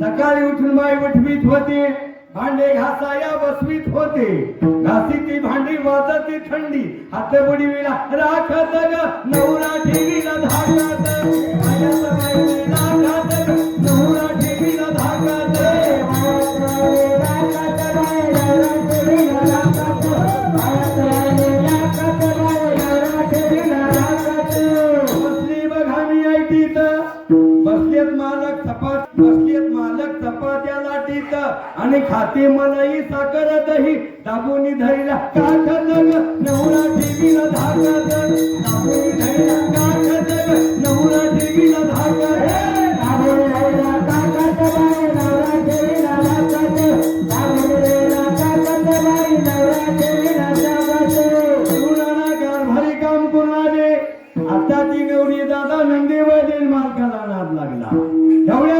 सकाळी उठून बाय उठवीत होते. भांडे घासाया बसवीत होते. घासी ती भांडी वाजती थंडी. हातबुडी विला राखत ग नवरा ठेवीला धाकात. राखत नवरा ठेवीला धाकात. बसली बघा मी ऐटीत बसलेत मालक सपाट. बसले तीत आणि खाते मलाई साखर दही दाबोनी धैला काठ जग नवरा देवीला ठेवीला जग. दाबोनी धैला काठ जग नवरा देवीला धाकत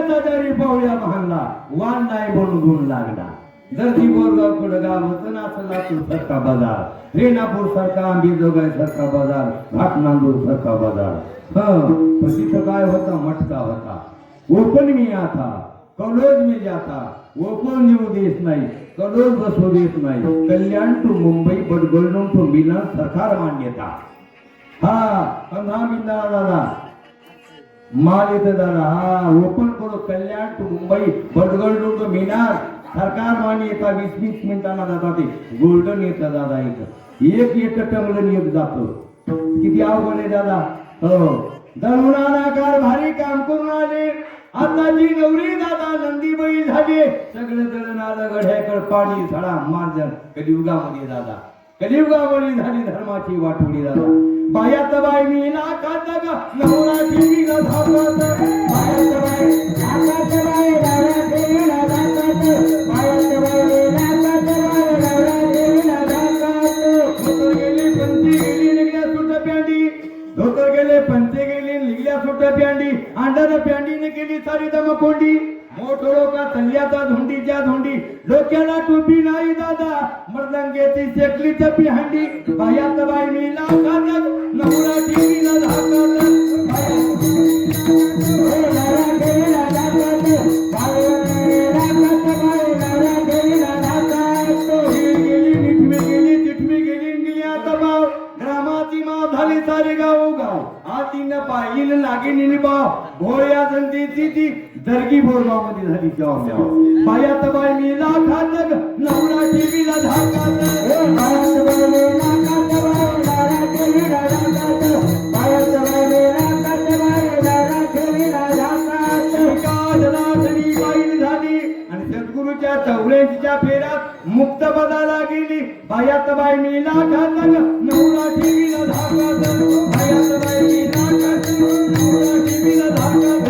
ढवळ्याचा जरी पाहुया भांगला वान नाही म्हणून गुण लागला. जर ती बोरगाव कुडगाव गाव होतं ना लातूर सारखा बाजार. रेणापूर सारखा आंबेजोगाई सारखा बाजार. घाटनांदूर सारखा बाजार. हं तिथं काय होता? मटका होता. ओपन मी आता. कलोज मी जाता. ओपन येऊ देत नाही. कलोज बसू देत नाही. कल्याण टू मुंबई बट टू मिना सरकार मान्यता. हा पंधरा मिनिटा दादा माल येतं हा ओपन करू कल्याण टू मुंबई बडगळ टू मिनार. सरकार मान्य येता वीस वीस मिनिटांना जातात ते. गोल्डन येतं दादा इथं. एक येतं टंगलं येत जातो. किती अवघड आहे दादा. हो. दळुणानाकार भारी काम करून आले. आताची नवरी दादा नंदीबाई झाले. सगळे जण आलं गढ्याकड पाणी झाडा मार्जन. कलियुगामध्ये दादा. कलियुगामध्ये झाली धर्माची वाटोळी दादा. बायात बाय मी नाकात ग नवरा देवीला धाकात बायात बाय नाकात बाय नवरा देवीला धाकात बायात बाय नाकात बाय नवरा देवीला धाकात धोतर गेले पंची गेली निघल्या सुट प्यांडी. धोतर गेले पंचे गेली निघल्या सुट प्यांडी. अंडर प्यांडीने केली सारी दमकोंडी. मोठो लोका तल्ल्याचा धुंडीच्या धोंडी. डोक्याला टोपी नाही दादा. मृदंगेची शेकली चपी हंडी बायात बाय मी लावता गाव आतीनं लागेन लागेल भोया जनतेची ती दर्गी बोरगावमध्ये झाली तेव्हा तेव्हा. बायात बाई मी लाखात नवरा भयात बाई मी लागा जग नवरा टीव्हीला धागा जग भयात बाई मी लागा जग नवरा टीव्हीला धागा